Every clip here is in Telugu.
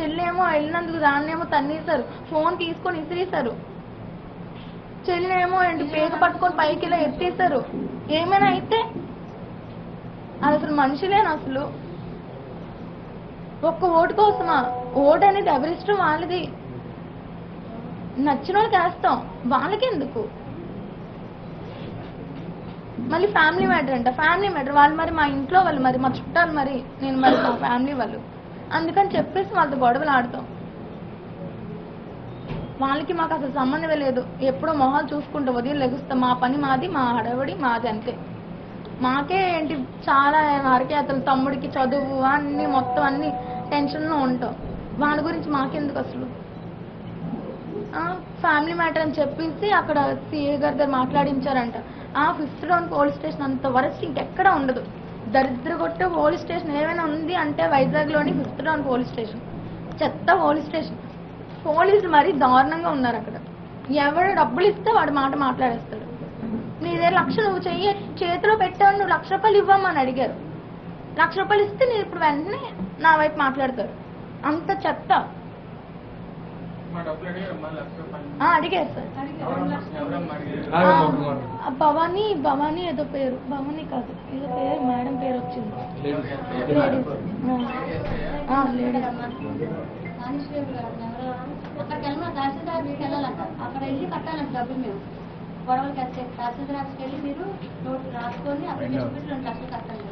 చెల్లేమో వెళ్ళినందుకు దాన్నేమో తన్నేశారు. ఫోన్ తీసుకొని ఇసిరేశారు. చెల్లేమో ఏంటి పేక పట్టుకొని పైకి ఇలా ఎత్తేసారు ఏమైనా అయితే? అది అసలు మనుషులేనా అసలు? ఒక్క ఓటు కోసమా? ఓటు అనేది ఎవరిష్టం వాళ్ళది. నచ్చిన వాళ్ళకి వేస్తాం. వాళ్ళకి ఎందుకు మళ్ళీ ఫ్యామిలీ మ్యాటర్ అంట. Family matter. వాళ్ళు మరి మా ఇంట్లో వాళ్ళు మరి మా చుట్టాలు మరి నేను మరి మా ఫ్యామిలీ వాళ్ళు. అందుకని చెప్పేసి వాళ్ళతో గొడవలు ఆడతాం. వాళ్ళకి మాకు అసలు సంబంధమే లేదు. ఎప్పుడో మొహాలు చూసుకుంటూ ఉదయం లెగుస్తాం. మా పని మాది మా హడవడి మాది అంతే. మాకే ఏంటి చాలా అరకేతలు తమ్ముడికి చదువు అన్ని మొత్తం అన్ని టెన్షన్లో ఉంటాం. వాళ్ళ గురించి మాకెందుకు అసలు? ఫ్యామిలీ మ్యాటర్ అని చెప్పేసి అక్కడ సిఏ గారి దగ్గర మాట్లాడించారంట. ఆ ఫిఫ్త్ డౌన్ పోలీస్ స్టేషన్ అంత వరస్ట్ ఇంకెక్కడ ఉండదు. దరిద్ర కొట్టే పోలీస్ స్టేషన్ ఏమైనా ఉంది అంటే వైజాగ్లోని ఫిఫ్త్ డౌన్ పోలీస్ స్టేషన్. చెత్త పోలీస్ స్టేషన్. పోలీసులు మరీ దారుణంగా ఉన్నారు అక్కడ. ఎవడు డబ్బులు ఇస్తే వాడు మాట మాట్లాడేస్తాడు. నీ దగ్గర లక్ష నువ్వు చెయ్యి చేతిలో పెట్టావు నువ్వు లక్ష రూపాయలు ఇవ్వమని అడిగారు. లక్ష రూపాయలు ఇస్తే నేను ఇప్పుడు వెంటనే నా వైపు మాట్లాడతారు. అంత చెత్త. అడిగారు సార్. భవానీ భవానీ ఏదో పేరు. భవానీ కాదు. ఏదో పేరు మేడం పేరు వచ్చింది. లేడీస్ లేడీస్ అక్కడికి వెళ్ళిన తహసీల్దార్ మీకు అక్కడ వెళ్ళి కట్టాలంట డబ్బులు మేము గొడవలకి వస్తే తహసీల్దార్ ఆఫీస్కి వెళ్ళి మీరు నోటు రాసుకొని రెండు లక్షలు కట్టాలి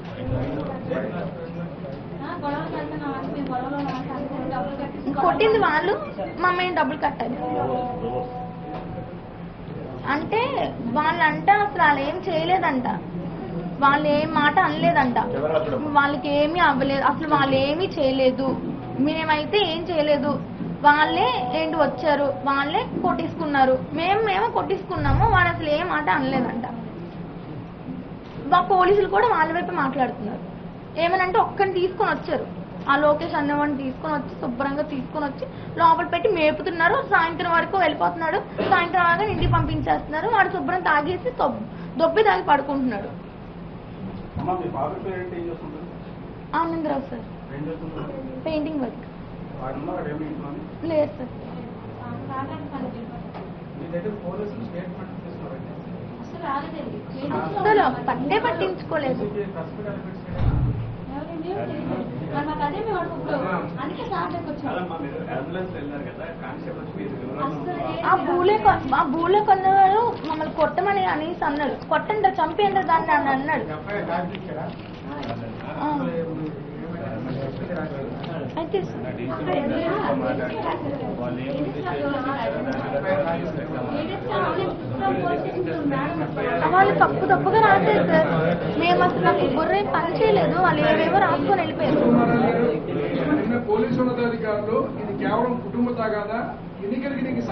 ఆ, గొడవలకి వెళ్తున్నాం అంటే మేము గొడవలో ఉన్నాం అంటే అందుకని డబ్బులు కట్టి కొట్టింది వాళ్ళు మా మేము డబ్బులు కట్టాలి అంటే వాళ్ళంట అసలు వాళ్ళు ఏం చేయలేదంట. వాళ్ళు ఏం మాట అనలేదంట. వాళ్ళకి ఏమీ అవ్వలేదు. అసలు వాళ్ళు ఏమీ చేయలేదు. మేమైతే ఏం చేయలేదు. వాళ్ళే ఏంటి వచ్చారు? వాళ్ళే కొట్టేసుకున్నారు. మేము మేము కొట్టేసుకున్నాము. వాళ్ళు అసలు ఏ మాట అనలేదంట. మా పోలీసులు కూడా వాళ్ళ వైపు మాట్లాడుతున్నారు. ఏమనంటే ఒక్కరిని తీసుకొని వచ్చారు. ఆ లోకేష్ అన్నవాడిని తీసుకొని వచ్చి శుభ్రంగా తీసుకొని వచ్చి లోపల పెట్టి మేపుతున్నారు. సాయంత్రం వరకు వెళ్ళిపోతున్నాడు. సాయంత్రం వరకు ఇంటికి పంపించేస్తున్నారు. వాడు శుభ్రం తాగేసి దొబ్- దొబ్బి తాగి పడుకుంటున్నాడు. అమ్మా మీ ఫాదర్ పేరు ఏంటి? ఏం చేస్తుంటారు? ఆనందరావు సార్. Painting work. లేదు సార్. అసలు పట్టే పట్టించుకోలేదు. ఆ భూలే కొ- ఆ భూలే కొన్నవాడు మమ్మల్ని కొట్టమని అనేసి అన్నాడు కొట్టండి చంపేయండి దాన్ని అని అన్నాడు అయితే వాళ్ళు తప్పు తప్పుగా రాశారు సార్ మేము అసలు నాకు బుర్ర పని చేయలేదు వాళ్ళు ఏవేవో రాసుకొని వెళ్ళిపోయారు ఇది కేవలం కుటుంబ తగాదా ఎన్నికలకి నీకు